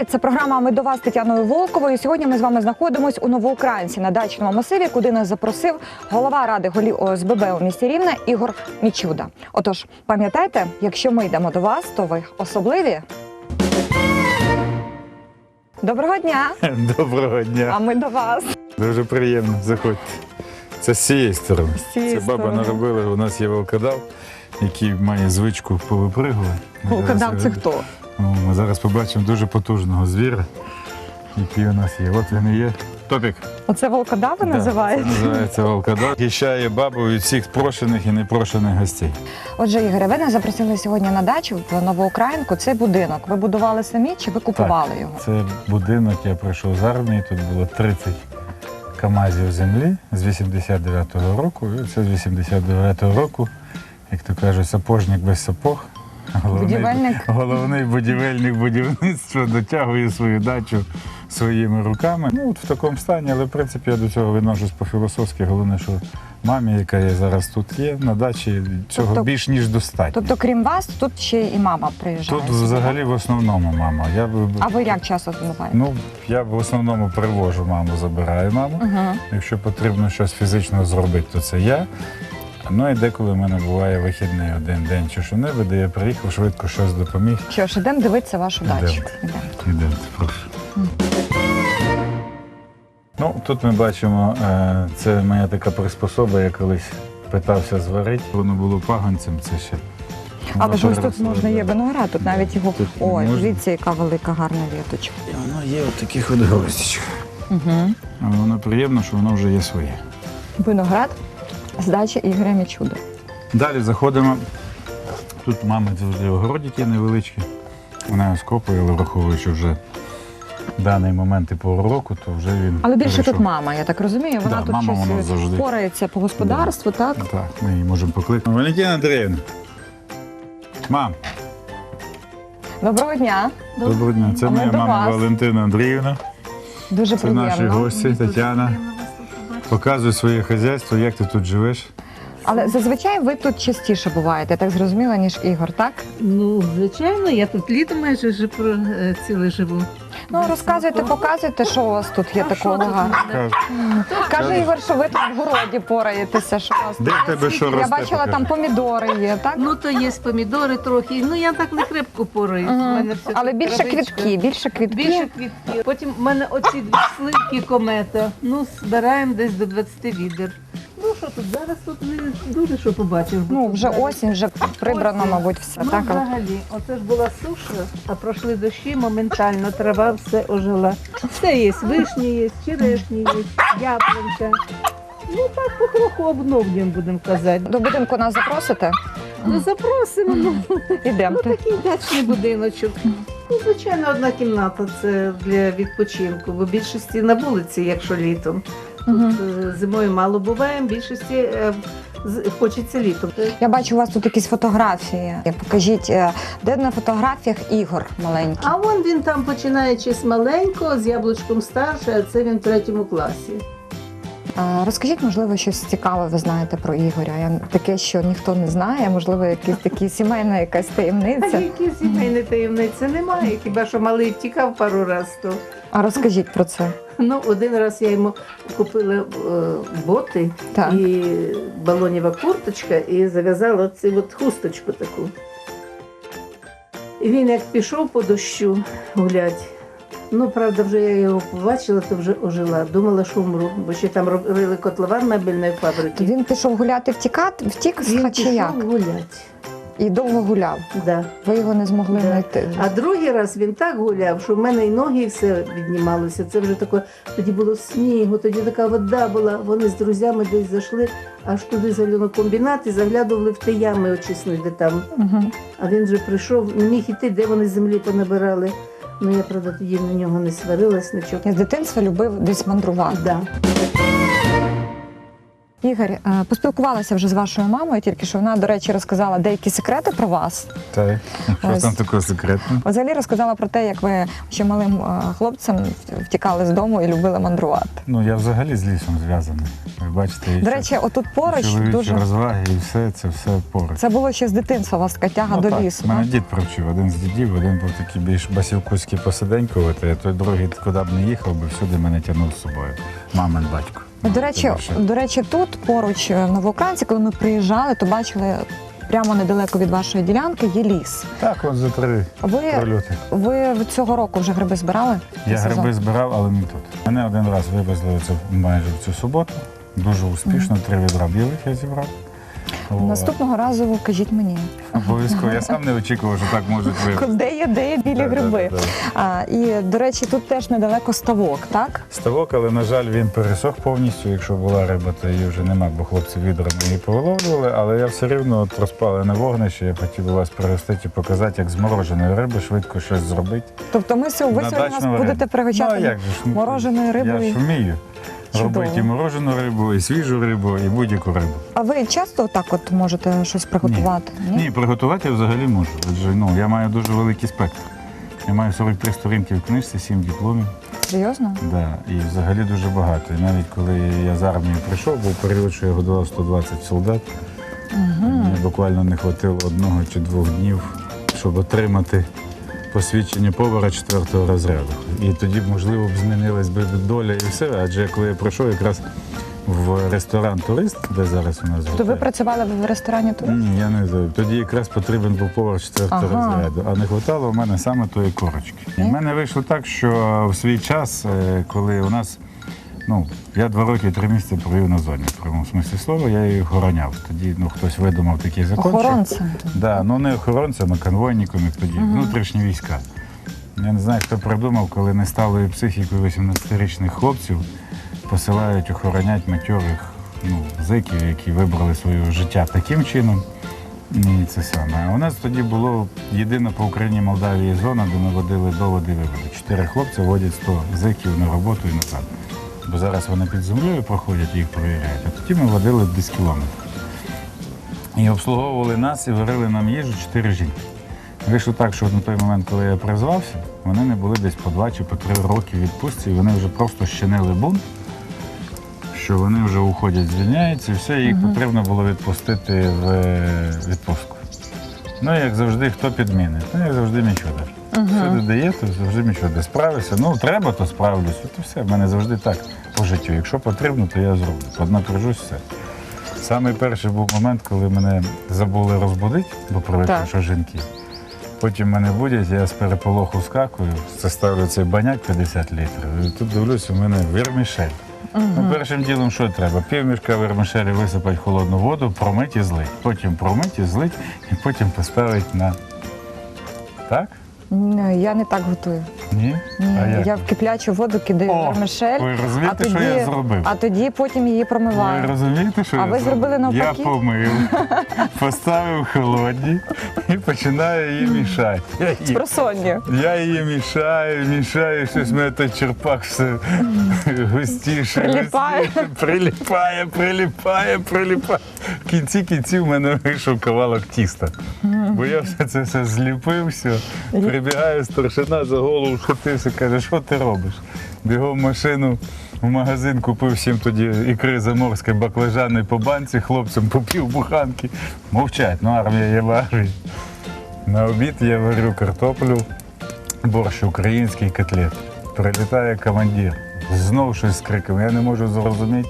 Привіт, це програма Ми до вас Тетяною Волковою. Сьогодні ми з вами знаходимось у Новоукраїнці на дачному масиві, куди нас запросив голова ради голів ОСББ у місті Рівне Ігор Мічуда. Отож, пам'ятайте, якщо ми йдемо до вас, то ви особливі. Доброго дня! Доброго дня! А ми до вас. Дуже приємно. Заходьте. Це з цієї сторони. З цієї Це баба сторони. наробила. У нас є волкодав, який має звичку повипригувати. Волкодав це хто? Ми зараз побачимо дуже потужного звіра, який у нас є. От він і є. Топік. Оце волкодави Да, називають. Це називається волкодав. Хищає бабу від всіх прошених і непрошених гостей. Отже, Ігоре, ви нас запросили сьогодні на дачу в Новоукраїнку. Це будинок. Ви будували самі чи ви купували його? Це будинок, я прийшов з армії, тут було 30 камазів землі з 89-го року. І це з 89-го року, як то кажуть, сапожник без сапог. Головний, Будівельник. головний будівельник будівництва дотягує свою дачу своїми руками. Ну, от в такому стані, але в принципі я до цього відношусь по-філософськи. Головне, що мамі, яка є зараз тут є, на дачі цього Тобто- більш ніж достатньо. Тобто, крім вас, тут ще і мама приїжджає. Тут взагалі в основному мама. Я б А ви як часто буваєте? Ну, я в основному привожу маму, забираю маму. Угу. Якщо потрібно щось фізично зробити, то це я. Ну і деколи в мене буває вихідний один день чи що-небудь, де я приїхав, швидко щось допоміг. Що ж, ідемо дивитися вашу Ідемо. дачу. Ідемо. Ідемте, прошу. Ну, тут ми бачимо, е, це моя така приспособа, я колись питався зварити. Воно було паганцем, це ще. Але ж ось тут переросло, можна є да. виноград, тут навіть його. Тут Ой, можна. дивіться, яка велика гарна віточка. І воно є от таких от гостячок. Угу. Але воно приємно, що воно вже є своє. Виноград з дачі Ігоря Мічуда. Далі заходимо. Тут мами завжди огородик є невеличкий. Вона скопує, але враховуючи вже даний момент і пору року, то вже він. Але більше перейшов. тут мама, я так розумію. Вона Да, тут мама вона щось завжди. впорається по господарству, так? Так, ми її можемо покликати. Валентина Андріївна. Мам, Доброго дня. доброго дня. Це А ми моя до мама вас. Валентина Андріївна. Дуже Це наші гості, Тетяна. Показуй своє хазяйство, як ти тут живеш. Але зазвичай ви тут частіше буваєте, я так зрозуміла, ніж Ігор, так? Ну, звичайно, я тут літо майже живу, е, ціле живу. Ну розказуйте, показуйте, що у вас тут є такого. Каже Ігор, що ви тут в городі пораєтеся. Що у вас тут? Де в тебе що Я росте? бачила, там помідори є, так? Ну, то є помідори трохи. Ну, я так не крепко пораю. У мене все Але тут більше травичка. квітки, більше квітки. Більше квітки. Потім в мене оці дві сливки комета. Ну, збираємо десь до 20 відер. Що тут зараз тут не дуже що побачив. Ну, вже осінь, вже прибрано, мабуть, все. Ну, так? Взагалі, оце ж була суша, а пройшли дощі, моментально трава все ожила. Все є, вишні є, черешні є, яблунька. Ну так потроху обновлюємо, будемо казати. До будинку нас запросите? Ну запросимо. Ну, ну такий дачний будиночок. Ну, звичайно, одна кімната це для відпочинку, бо більшості на вулиці, якщо літом. Тут е, зимою мало буває, більшості е, хочеться літом. Я бачу у вас тут якісь фотографії. Покажіть, е, де на фотографіях Ігор маленький. А вон він там починаючи з маленького, з яблучком старше, а це він в третьому класі. А, Розкажіть, можливо, щось цікаве ви знаєте про Ігоря. Я таке, що ніхто не знає, можливо, якісь такі сімейна якась А таємниця. які сімейні таємниці немає, хіба що малий втікав пару разів. То. А розкажіть про це. Ну, один раз я йому купила е, боти Так. і балонєва курточка, і зав'язала оцю от хусточку таку. І він як пішов по дощу гулять. Ну, правда, вже я його побачила, то вже ожила. Думала, що вмру, бо ще там робили котлован мебельної фабрики. він пішов гуляти, втікати, втік з Він хачаяк пішов гулять. і довго гуляв. Да. Ви його не змогли знайти. А другий раз він так гуляв, що в мене і ноги і все віднімалося. Це вже таке, тоді було снігу, тоді така вода була. Вони з друзями десь зайшли аж туди за льонокомбінат і заглядували в ті ями очисні, де там. Угу. А він вже прийшов, не міг іти, де вони землі понабирали. Ну я правда тоді на нього не сварилась, нічого. Я з дитинства любив десь мандрувати. Да. Ігор, е, поспілкувалася вже з вашою мамою, тільки що вона, до речі, розказала деякі секрети про вас. Так, що там такого секретного? Взагалі розказала про те, як ви ще малим е, хлопцем втікали з дому і любили мандрувати. Ну, я взагалі з лісом зв'язаний. Ви бачите, і До речі, отут поруч дуже розваги і все, це все поруч. це було ще з дитинства. У вас така тяга Ну, до так, лісу. Мене дід привчив, один з дідів, один був такий більш басівкуський посиденькувати, а той другий, куди б не їхав, би всюди мене тягнув з собою. Мамин батько. До речі, Це до речі, тут поруч на в Новоукраїнці, коли ми приїжджали, то бачили прямо недалеко від вашої ділянки є ліс. Так, от за три Ви, прольоти. ви цього року вже гриби збирали? Я Сезон? гриби збирав, але не тут. Мене один раз вивезли оце майже в цю суботу. Дуже успішно, три відра білих я зібрав. О, Наступного разу кажіть мені, Обов'язково. Я сам не очікував, що так можуть вивезти. де є, де є білі гриби. А, і, до речі, тут теж недалеко ставок, так? Ставок, але, на жаль, він пересох повністю. Якщо була риба, то її вже нема, бо хлопці відрами її повиловлювали. Але я все рівно от розпалене вогнище. Я хотів би вас пригостити і показати, як з мороженої риби швидко щось зробити. Тобто ми сьогодні, На нас будете пригощати Ну, мороженою рибою. Я ж вмію. Робити і морожену рибу, і свіжу рибу, і будь-яку рибу. А ви часто так от можете щось приготувати? Ні, приготувати я взагалі можу. Адже ну, я маю дуже великий спектр. Я маю 43 сторінки в книжці, 7 дипломів. Серйозно? Да, і взагалі дуже багато. І навіть коли я з армії прийшов, був період, що я годував 120 солдат. Мені буквально не хватило одного чи двох днів, щоб отримати посвідчення повара четвертого розряду. І тоді, можливо, б змінилась би доля і все. Адже коли я пройшов якраз в ресторан Турист, де зараз у нас То ви готель, працювали в ресторані турист? ні, я не знаю. Тоді якраз потрібен був повар четвертого Ага. розряду, а не вистачало в мене саме тої корочки. І в мене вийшло так, що в свій час, е, коли у нас, ну, я два роки і три місяці провів на зоні, в прямому смислі слова, я її охороняв. Тоді ну, хтось видумав такий закон. що- Охоронцем. Да, ну не охоронцем, а конвойником, як тоді, внутрішні війська. Я не знаю, хто придумав, коли не сталою психікою 18-річних хлопців посилають охороняти матьорих ну, зеків, які вибрали своє життя таким чином. І це саме. А у нас тоді було єдина по Україні Молдавії зона, де ми водили доводи і виводи. Чотири хлопці водять 100 зеків на роботу і назад. Бо зараз вони під землею проходять і їх перевіряють, а тоді ми водили десь кілометр. І обслуговували нас і варили нам їжу чотири жінки. Вийшло так, що на той момент, коли я призвався, вони не були десь по два чи по три роки відпустці, і вони вже просто щинили бунт, що вони вже уходять, звільняються, і все, їх потрібно було відпустити в е, відпустку. Ну, як завжди, хто підмінить? Ну, як завжди, Мічода. Всюди дає, то завжди Мічода. Справишся. Ну, треба, то справлюсь. От і все. В мене завжди так по життю. Якщо потрібно, то я зроблю. Поднапряжусь, все. Самий перший був момент, коли мене забули розбудити, бо привикли, Так. що жінки. Потім мене будять, я з переполоху скакую, це ставлю цей баняк 50 літрів. І тут дивлюсь, у мене вермішель. Ну, першим ділом що треба? Півмішка вермишелі висипати холодну воду, промить і злить. Потім промить і злить, і потім поставити на. Так? Я не так готую. Ні? Ні, а як? я в киплячу воду кидаю О, вермишель, ви розумієте, а тоді, що я зробив? а тоді потім її Ви промиваю. розумієте, що А я ви зробили навпаки? Я помив, поставив холодні і починаю її мішати. Я її-. Я її мішаю, мішаю, щось в мене той черпак все густіше, Прилипає. густіше, прилипає, прилипає, прилипає. В кінці кінців в мене вийшов кавалок тіста. Бо я все це все зліпив, все. Прибігає старшина за голову, схватився, каже, що ти робиш? Бігом машину. В магазин купив всім тоді ікри заморської баклажани по банці, хлопцям по пів буханки. Мовчать, ну армія є в армії. На обід я варю картоплю, борщ український котлет. Прилітає командир. Знов щось з криком. Я не можу зрозуміти.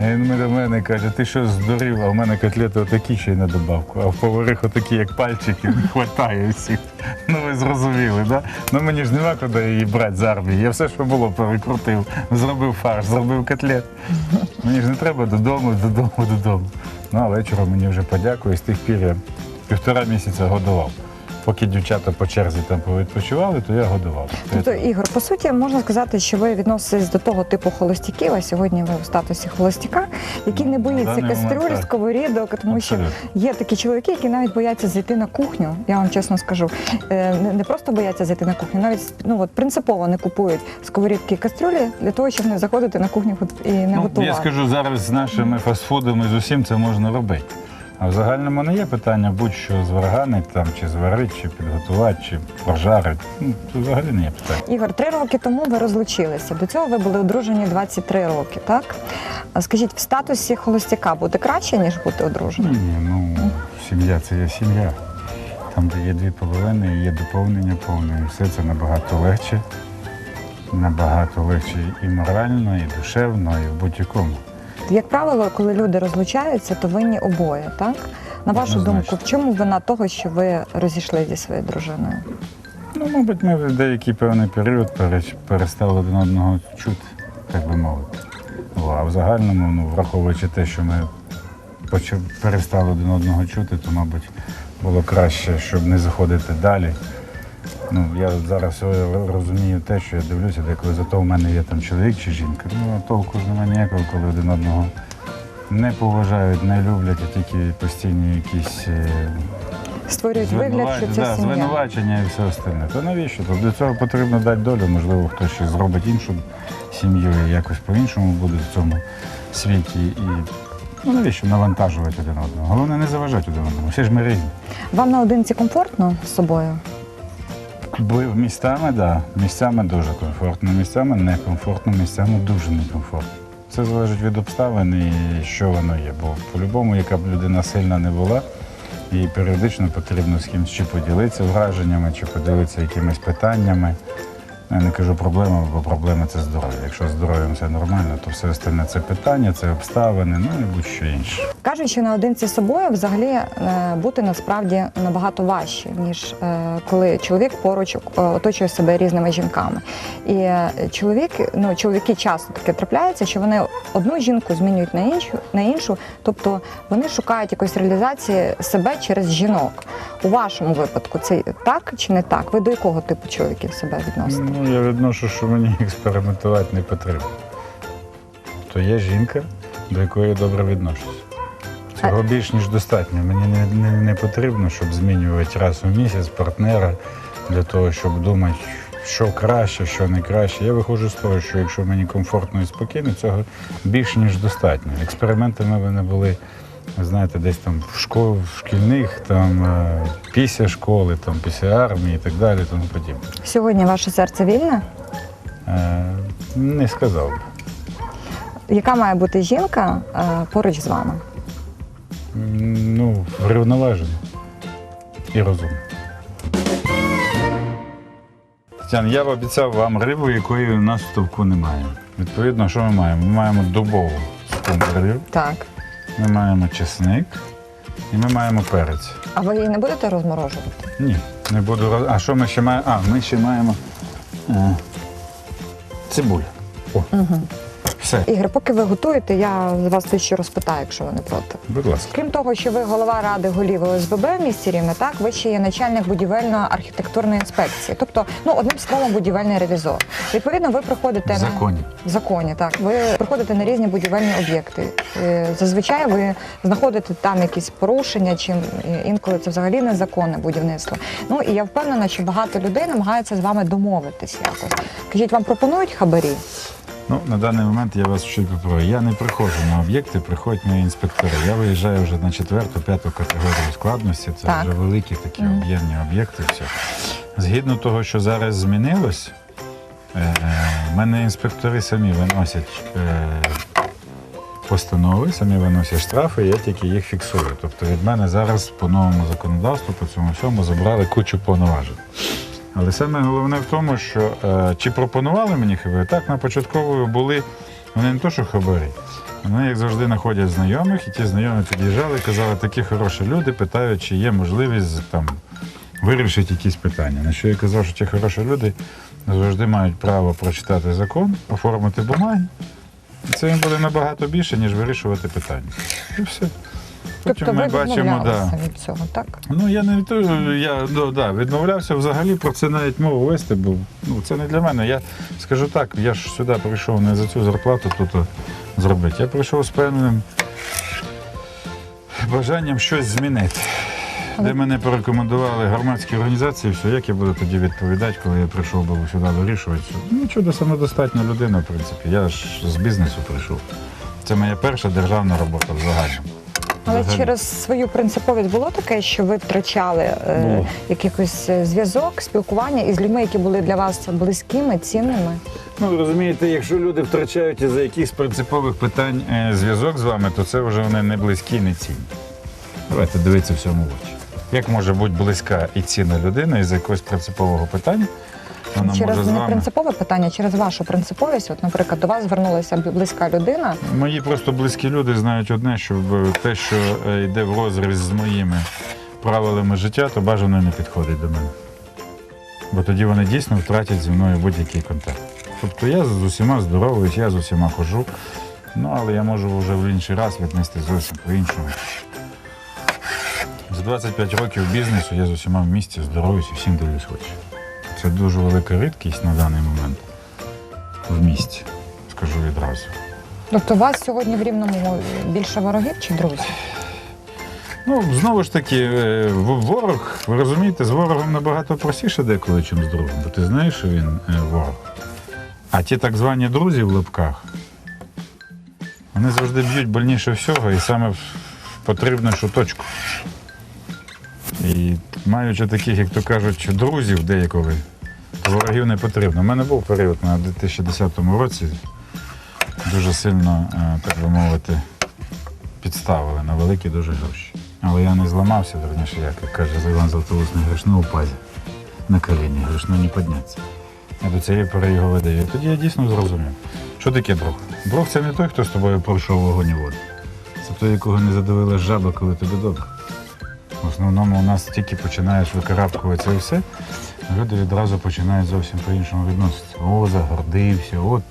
Він до мене каже, ти що здурів, а в мене котлети отакі ще й на добавку, а в поварих отакі, як пальчики, не вистачає всіх. Ну ви зрозуміли, да? Ну мені ж нема куди її брати з армії. Я все, що було, перекрутив. Зробив фарш, зробив котлет. Мені ж не треба додому, додому, додому. Ну а вечором мені вже подякую, і з тих пір я півтора місяця годував. Поки дівчата по черзі там повідпочивали, то я годував. Тобто, Ігор, по суті, можна сказати, що ви відноситесь до того типу холостяків, а сьогодні ви в статусі холостяка, який не боїться даний момент кастрюль, так. сковорідок, тому що Абсолютно. є такі чоловіки, які навіть бояться зайти на кухню. Я вам чесно скажу. Е, Не, не просто бояться зайти на кухню, навіть ну от принципово не купують сковорідки і кастрюлі для того, щоб не заходити на кухню і не Ну, готувати. я скажу, зараз з нашими фастфудами з усім це можна робити. А в загальному не є питання будь-що зварганить там, чи зварити, чи підготувати, чи прожарити. Ну, це взагалі не є питання. Ігор, три роки тому ви розлучилися. До цього ви були одружені 23 роки, так? А Скажіть, в статусі холостяка бути краще, ніж бути одруженим? ні, ну сім'я це є сім'я. Там, де є дві половини, є доповнення повне, і все це набагато легше. Набагато легше і морально, і душевно, і в будь-якому. Як правило, коли люди розлучаються, то винні обоє, так? На вашу Однозначно. думку, в чому вина того, що ви розійшли зі своєю дружиною? Ну, мабуть, ми в деякий певний період переч- перестали один одного чути, так би мовити. О, а в загальному, ну, враховуючи те, що ми перестали один одного чути, то, мабуть, було краще, щоб не заходити далі. Ну, я зараз е, розумію те, що я дивлюся, деколи зато в мене є там чоловік чи жінка. Ну, толку ж немає ніякого, коли один одного не поважають, не люблять, а тільки постійні якісь. е, Створюють вигляд, що це да, сім'я. звинувачення і все остальне. То навіщо? То для цього потрібно дати долю, можливо, хтось ще зробить іншу сім'ю і якось по-іншому буде в цьому світі. І ну, навіщо навантажувати один одного? Головне не заважати один одному. Всі ж ми різні. Вам наодинці комфортно з собою? Бо місцями, так, да, місцями дуже комфортно, місцями некомфортно, місцями дуже некомфортно. Це залежить від обставин і що воно є. Бо по-любому, яка б людина сильна не була, їй періодично потрібно з кимось чи поділитися враженнями, чи поділитися якимись питаннями. Я не кажу проблемами, бо проблема це здоров'я. Якщо здоров'ям все нормально, то все остальне це питання, це обставини, ну і будь-що інше. Кажуть, що наодинці з собою взагалі е, бути насправді набагато важче, ніж е, коли чоловік поруч е, оточує себе різними жінками. І чоловік, ну чоловіки часто таке трапляється, що вони одну жінку змінюють на іншу, на іншу, тобто вони шукають якоїсь реалізації себе через жінок. У вашому випадку це так чи не так? Ви до якого типу чоловіків себе відносите? Ну, я відношу, що мені експериментувати не потрібно. То є жінка, до якої я добре відношусь. Цього більш ніж достатньо. Мені не, не, не потрібно, щоб змінювати раз у місяць партнера для того, щоб думати, що краще, що не краще. Я виходжу з того, що якщо мені комфортно і спокійно, цього більш ніж достатньо. Експериментами вони були, ви знаєте, десь там в школ, в шкільних, там е, після школи, там після армії і так далі, тому подібне. Сьогодні ваше серце вільне? Е, Не сказав би. Яка має бути жінка е, поруч з вами? М, Ну, врівноважено і розумно. Тетяна, я б обіцяв вам рибу, якої у нас в ставку немає. Відповідно, що ми маємо? Ми маємо дубову скумбрію, Так. Ми маємо чесник і ми маємо перець. А ви її не будете розморожувати? Ні, не буду роз... А що ми ще маємо? А, ми ще маємо е, цибулю. О, Угу. Все, Ігор, поки ви готуєте, я вас дещо розпитаю, якщо ви не проти. будь ласка. Крім того, що ви голова ради голів ОСББ в місті Рівне, так ви ще є начальник будівельно-архітектурної інспекції, тобто, ну одним словом, будівельний ревізор. Відповідно, ви приходите В на законі. в законі. Так, ви приходите на різні будівельні об'єкти. Е, Зазвичай ви знаходите там якісь порушення, чи інколи це взагалі незаконне будівництво. Ну і я впевнена, що багато людей намагаються з вами домовитись якось. Кажіть, вам пропонують хабарі? Ну, на даний момент я вас чуть поправлю. Я не приходжу на об'єкти, приходять мої інспектори. Я виїжджаю вже на четверту, п'яту категорію складності. Це Так. вже великі такі Мгм. об'ємні об'єкти. Все. Згідно того, що зараз змінилось, е, в мене інспектори самі виносять е, постанови, самі виносять штрафи, я тільки їх фіксую. Тобто від мене зараз по новому законодавству, по цьому всьому забрали кучу повноважень. Але саме головне в тому, що е, чи пропонували мені хабарі, так на початкової були вони не то, що хабарі. Вони, як завжди, знаходять знайомих, і ті знайомі під'їжджали, казали, такі хороші люди, питають, чи є можливість там вирішити якісь питання. На що я казав, що ті хороші люди завжди мають право прочитати закон, оформити бумаги. І це їм буде набагато більше, ніж вирішувати питання. І все. Тобто ми ви бачимо, да. від цього, так? Ну я не від того, я ну, да, відмовлявся взагалі про це навіть мову вести, бо ну, це не для мене. Я скажу так, я ж сюди прийшов не за цю зарплату тут зробити. Я прийшов з певним бажанням щось змінити. Де мене порекомендували громадські організації, все, як я буду тоді відповідати, коли я прийшов би сюди вирішувати. Ну, чудо самодостатня людина, в принципі. Я ж з бізнесу прийшов. Це моя перша державна робота взагалі. Але Взагалі. через свою принциповість було таке, що ви втрачали е, якийсь е, зв'язок, спілкування із людьми, які були для вас близькими, цінними. Ну, ви розумієте, якщо люди втрачають із-за якихось принципових питань е, зв'язок з вами, то це вже вони не близькі, не цінні. Давайте дивитися всьому в очі. Як може бути близька і цінна людина із якогось принципового питання? Вона через може з не вами. принципове питання, через вашу принциповість. От, наприклад, до вас звернулася близька людина. Мої просто близькі люди знають одне, що те, що е, йде в розріз з моїми правилами життя, то бажано не підходить до мене. Бо тоді вони дійсно втратять зі мною будь-який контакт. Тобто я з усіма здоровуюсь, я з усіма хожу, ну але я можу вже в інший раз віднести зовсім по-іншому. За 25 років бізнесу я з усіма в місті здоровуюсь і всім дивлюсь в очі. Це дуже велика рідкість на даний момент в місті, скажу відразу. Тобто, у вас сьогодні в рівному більше ворогів чи друзів? Ну, знову ж таки, е, ворог, ви розумієте, з ворогом набагато простіше деколи, ніж з другом, бо ти знаєш, що він е, ворог. А ті так звані друзі в лапках, вони завжди б'ють больніше всього і саме в потрібнішу точку. І маючи таких, як то кажуть, друзів деяколи, ворогів не потрібно. У мене був період на 2010 році, дуже сильно, е, так би мовити, підставили на великі дуже гроші. Але я не зламався, верніше, як, каже Іван Златоуст, не грішно упасть на коліні, грішно не піднятися. Я до цієї пори його видаю. Тоді я дійсно зрозумів, що таке друг. Друг це не той, хто з тобою пройшов вогонь і воду. Це той, якого не задавила жаба, коли тобі добре. В основному у нас тільки починаєш викарабкуватися і все, люди відразу починають зовсім по-іншому відноситися. О, загордився, от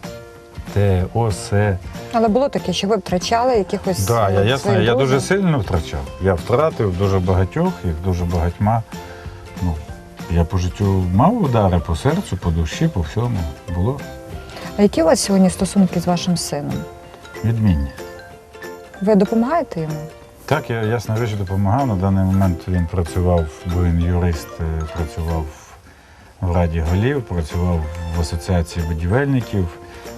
те, о, се. Але було таке, що ви втрачали якихось Так, я ясно, я дуже сильно втрачав. Я втратив дуже багатьох, їх дуже багатьма. Ну, я по життю мав удари по серцю, по душі, по всьому. Було А які у вас сьогодні стосунки з вашим сином? відмінні. Ви допомагаєте йому? Так, я ясна річ допомагав. На даний момент він працював, бо він юрист, е, працював в Раді голів, працював в асоціації будівельників.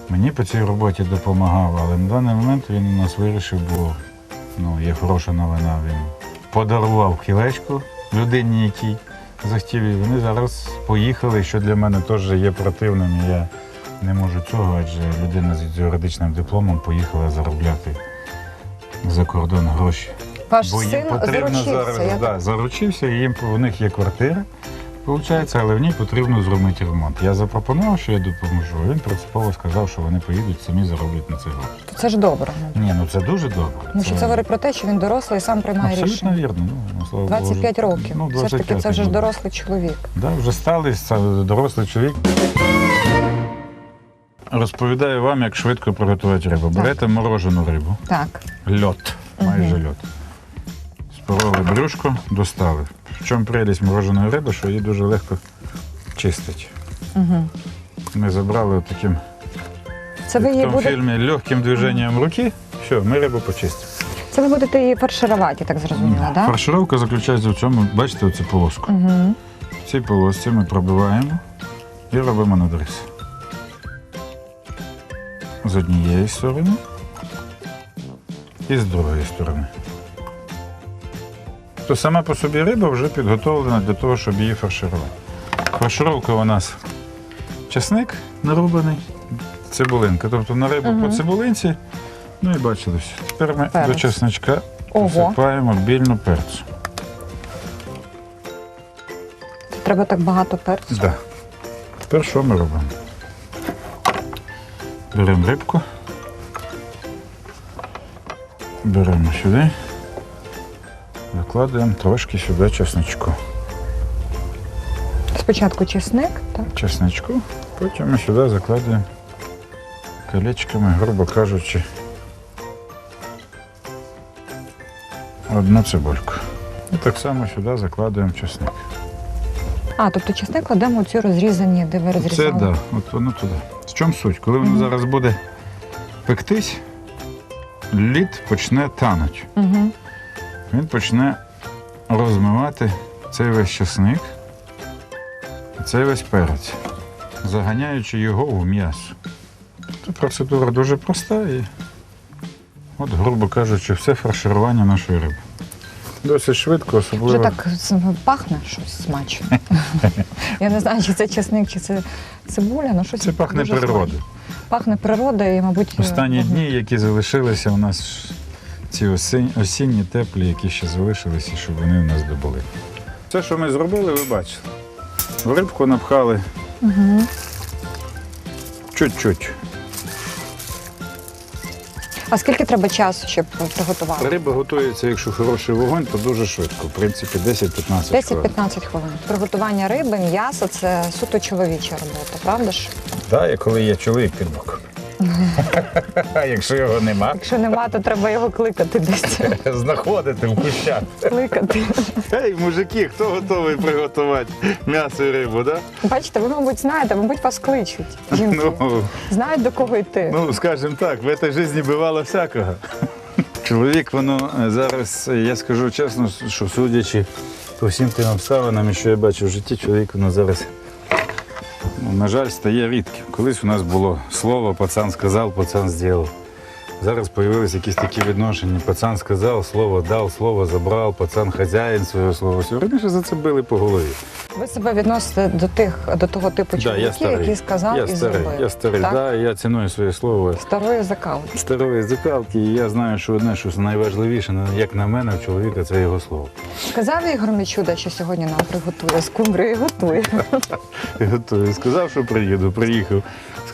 Мені по цій роботі допомагав, але на даний момент він у нас вирішив, бо ну, є хороша новина. Він подарував кілечку людині, якій захотів, і вони зараз поїхали, що для мене теж є противним. Я не можу цього, адже людина з юридичним дипломом поїхала заробляти за кордон гроші. Ваш Бо їм син потрібно заручився. зараз я да, заручився, і їм у них є квартира, виходить, але в ній потрібно зробити ремонт. Я запропонував, що я допоможу. Він принципово сказав, що вони поїдуть самі зароблять на це гроші. Це ж добре. Ні, ну це дуже добре. Тому що це говорить про те, що він дорослий і сам приймає абсолютно рішення. вірно. Ну, слава 25 Богу. років. Ну, Все ж таки, це вже ж дорослий чоловік. Да, вже стали це дорослий чоловік. Розповідаю вам, як швидко приготувати рибу. Берете морожену рибу, Так. льот, майже льот. Спороли брюшко, достали. В чому прелість мороженої риби, що її дуже легко чистить. Угу. Ми забрали таким Це ви в її тому будете, фільмі легким движенням руки. Все, ми рибу почистимо. це ви будете її фарширувати, я так зрозуміла, так? Фаршировка заключається в цьому, бачите, оцю полоску. Угу. В цій полосці ми пробиваємо і робимо надріз. З однієї сторони і з другої сторони. То сама по собі риба вже підготовлена для того, щоб її фарширувати. Фаршировка у нас чесник нарубаний, цибулинка. Тобто на рибу по цибулинці. Ну і бачили все. Тепер ми Перець. до чесничка Ого, посипаємо більну перцю. треба так багато перцю. Да. Тепер що ми робимо? Беремо рибку. Беремо сюди. Викладаємо трошки сюди чесничку. Спочатку чесник, так? Чесничку, потім ми сюди закладаємо колечками, грубо кажучи, одну цибульку. І так само сюди закладуємо чесник. А, тобто чесник кладемо у ці розрізані, де ви Це так, да, от воно туди. В чому суть? Коли воно зараз буде пектись, лід почне танути. Угу. Він почне розмивати цей весь чесник, і цей весь перець, заганяючи його в м'ясо. Це процедура дуже проста і, от, грубо кажучи, все фарширування нашої риби. Досить швидко, Вже особливо. так пахне щось смачно. Я не знаю, чи це чесник, чи це цибуля, ну щось Це пахне природою. Пахне природою і, мабуть, Останні е, дні, які залишилися у нас, ці осінні, осінні теплі, які ще залишилися, щоб вони у нас добули. Все, що ми зробили, ви бачили. В рибку напхали Мгм. чуть-чуть. А скільки треба часу, щоб приготувати? Риба готується, якщо хороший вогонь, то дуже швидко. В принципі, 10-15 хвилин. 10-15 хвилин. Приготування риби, м'яса це суто чоловіча робота, правда ж? Так, і коли є чоловік під боком. А якщо його нема, Якщо нема, то треба його кликати десь. знаходити в кущах. Кликати. Ей, мужики, хто готовий приготувати м'ясо і рибу, да? Бачите, ви, мабуть, знаєте, мабуть, вас кличуть. Жінки. Ну, Знають, до кого йти. Ну, скажімо так, в цій житті бувало всякого. Чоловік, воно е, зараз, е, я скажу чесно, що судячи по всім тим обставинам, що я бачу в житті, чоловік воно зараз, на жаль, стає рідким. Колись у нас було слово, пацан сказав, пацан зробив. Зараз з'явилися якісь такі відношення. Пацан сказав, слово дав, слово забрав, пацан хазяїн свого слова. Все раніше за це били по голові. Ви себе відносите до тих до того типу чоловіків, старий. які сказав я і старий, зробив. я старий, Так? да, я ціную своє слово. Старої закалки. старої закалки, і я знаю, що одне, що найважливіше, на- як на мене, у чоловіка, це його слово. Сказав Ігор Мічуда, що сьогодні нам приготує скумбрію готує. І готовий. Сказав, що приїду, приїхав.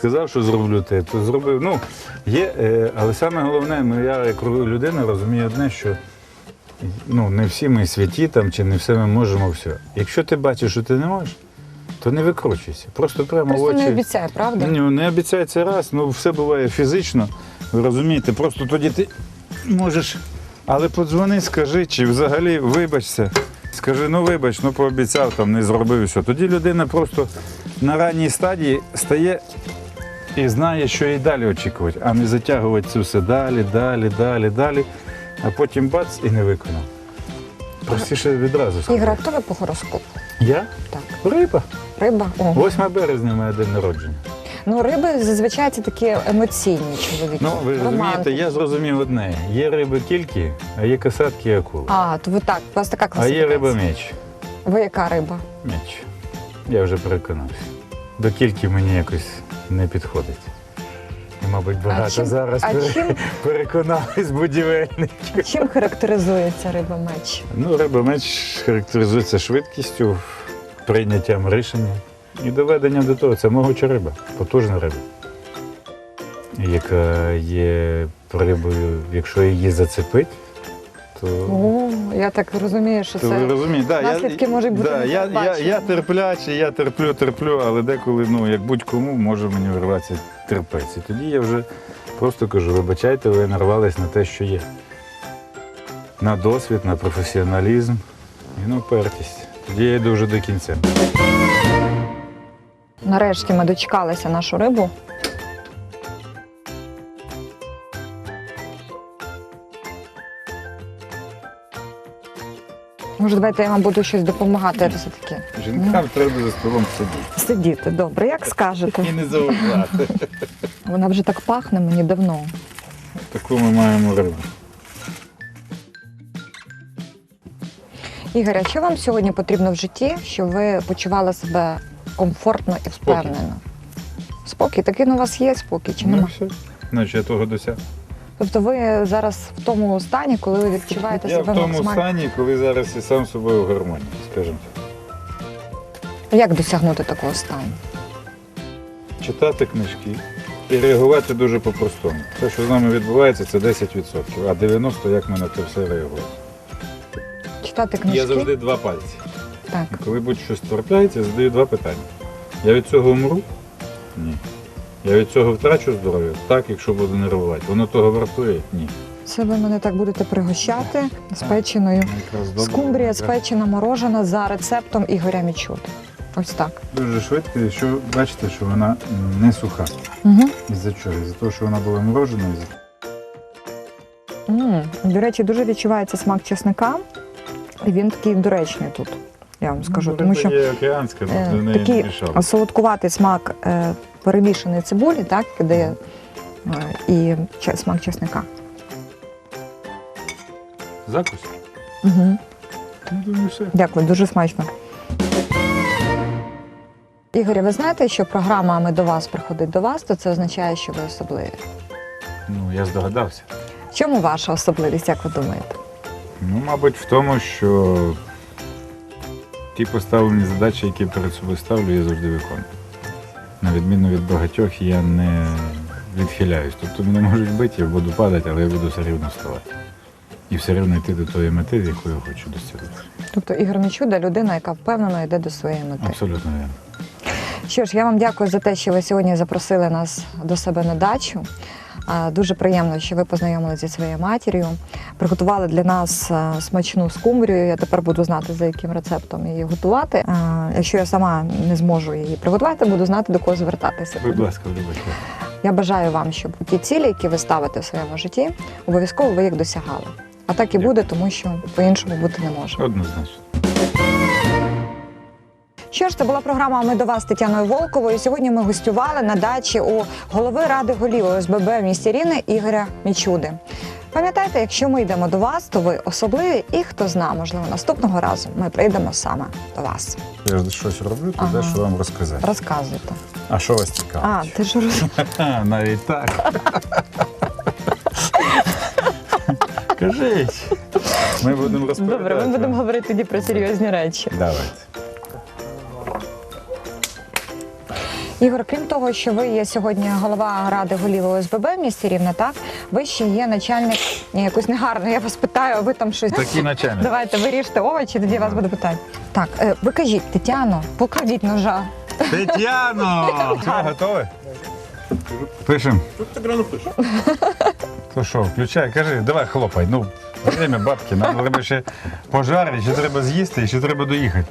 Сказав, що зроблю те, то зробив. Ну, є, е, але саме головне, ну, я як людина розумію одне, що ну, не всі ми святі там, чи не все ми можемо все. Якщо ти бачиш, що ти не можеш, то не викручуйся. Просто прямо в Просто очі. не обіцяє, правда? Ну, не обіцяй це раз, ну все буває фізично. Ви розумієте, просто тоді ти можеш. Але подзвони, скажи, чи взагалі вибачся. Скажи, ну вибач, ну пообіцяв, там не зробив все. Тоді людина просто на ранній стадії стає і знає, що їй далі очікувати, а не затягувати це все далі, далі, далі, далі, а потім бац і не виконав. Простіше відразу Ігор, сказати. а хто ви по гороскопу? Я? Так. Риба. Риба? О. 8 березня моє день народження. Ну, риби зазвичай це такі емоційні чоловіки. Ну, ви розумієте, я зрозумів одне. Є риби кільки, а є касатки і акули. А, то ви так, у вас така А класифікація. є риба меч. Ви яка риба? Меч. Я вже переконався. До кільки мені якось не підходить. І, мабуть, багато чим- зараз а пере- чим- переконались будівельників. Чим характеризується риба меч? Ну, риба меч характеризується швидкістю, прийняттям рішення і доведенням до того. Це могуча риба, потужна риба, яка є рибою, якщо її зацепить, то. О, я так розумію, що То ви це розумієте, да, наслідки можуть бути да, я, я, я терплячий, я терплю, терплю, але деколи, ну, як будь-кому, може мені вирватися терпець. І тоді я вже просто кажу, вибачайте, ви нарвались на те, що є. На досвід, на професіоналізм і на упертість. Тоді я йду вже до кінця. нарешті ми дочекалися нашу рибу. Може, давайте я вам буду щось допомагати все-таки. Жінкам треба за столом сидіти. Сидіти, добре, як скажете. І не заважати. Вона вже так пахне мені давно. Таку ми маємо рибу. Ігор, а що вам сьогодні потрібно в житті, щоб ви почували себе комфортно і впевнено? Спокій, такий у вас є спокій чи Ну, нема? все. Значить, я того досяг. Тобто ви зараз в тому стані, коли ви відчуваєте Я в тому максимально. стані, коли зараз я сам з собою в гармонії, скажімо так. Як досягнути такого стану? читати книжки і реагувати дуже по-простому. Те, що з нами відбувається, це 10%, а 90% як ми на це все реагуємо. Читати книжки? Я завжди два пальці. Так. І коли будь-щось трапляється, я задаю два питання. Я від цього вмру? Ні. Я від цього втрачу здоров'я? Так, якщо буду нервувати. Воно того вартує? Ні. Це ви мене так будете пригощати спеченою. Ну, якраз добре. Скумбрія спечена морожена за рецептом Ігоря Мічуди. Ось так. Дуже швидко, і що бачите, що вона не суха. Угу. Із-за чого? Із-за того, що вона була мороженою. із-за- До речі, дуже відчувається смак чесника. І він такий доречний тут, я вам скажу. Ну, тому що є океанська, е, такий солодкуватий смак е, перемішаної цибулі, так, дає е, і смак чесника. Закусь? Угу. Думаю, все. Дякую, дуже смачно. Ігоря, ви знаєте, що програма Ми до вас приходить до вас, то це означає, що ви особливі. Ну, я здогадався. В чому ваша особливість, як ви думаєте? Ну, мабуть, в тому, що ті поставлені задачі, які перед собою ставлю, я завжди виконую. На відміну від багатьох, я не відхиляюсь. Тобто мене можуть бити, я буду падати, але я буду все рівно вставати. І все рівно йти до тої мети, яку я хочу досягнути. Тобто Ігор Мічуда людина, яка впевнено йде до своєї мети. Абсолютно вірно. Що ж, я вам дякую за те, що ви сьогодні запросили нас до себе на дачу. Дуже приємно, що ви познайомилися зі своєю матір'ю, приготували для нас смачну скумбрію. Я тепер буду знати, за яким рецептом її готувати. Якщо я сама не зможу її приготувати, буду знати, до кого звертатися. Будь ласка, вибачте. Я бажаю вам, щоб ті цілі, які ви ставите в своєму житті, обов'язково ви їх досягали. А так і буде, тому що по-іншому бути не може. Однозначно. Що ж, це була програма Ми до вас з Тетяною Волковою. Сьогодні ми гостювали на дачі у голови ради голів ОСББ в місті Рівне Ігоря Мічуди. Пам'ятайте, якщо ми йдемо до вас, то ви особливі, і хто зна, можливо, наступного разу ми прийдемо саме до вас. Я ж щось роблю, то Ага. дещо вам розказати. Розказуйте. А що вас цікавить? А, ти ж роз... Навіть так. Кажіть. Ми будемо розповідати. добре. Ми будемо говорити тоді про серйозні речі. Давайте. Ігор, крім того, що ви є сьогодні голова ради голів ОСББ в місті Рівне, так ви ще є начальник Ні, якось негарно. Я вас питаю, а ви там щось. Такий начальник. Давайте виріжте овочі, тоді я вас буду питати. Так, е, ви кажіть, Тетяно, покладіть ножа. Тетяно! Все, готові? Пишем. Тут так рано пише. То що, включай, кажи, давай хлопай. Ну, время бабки, нам треба ще пожарити, ще треба з'їсти, ще треба доїхати.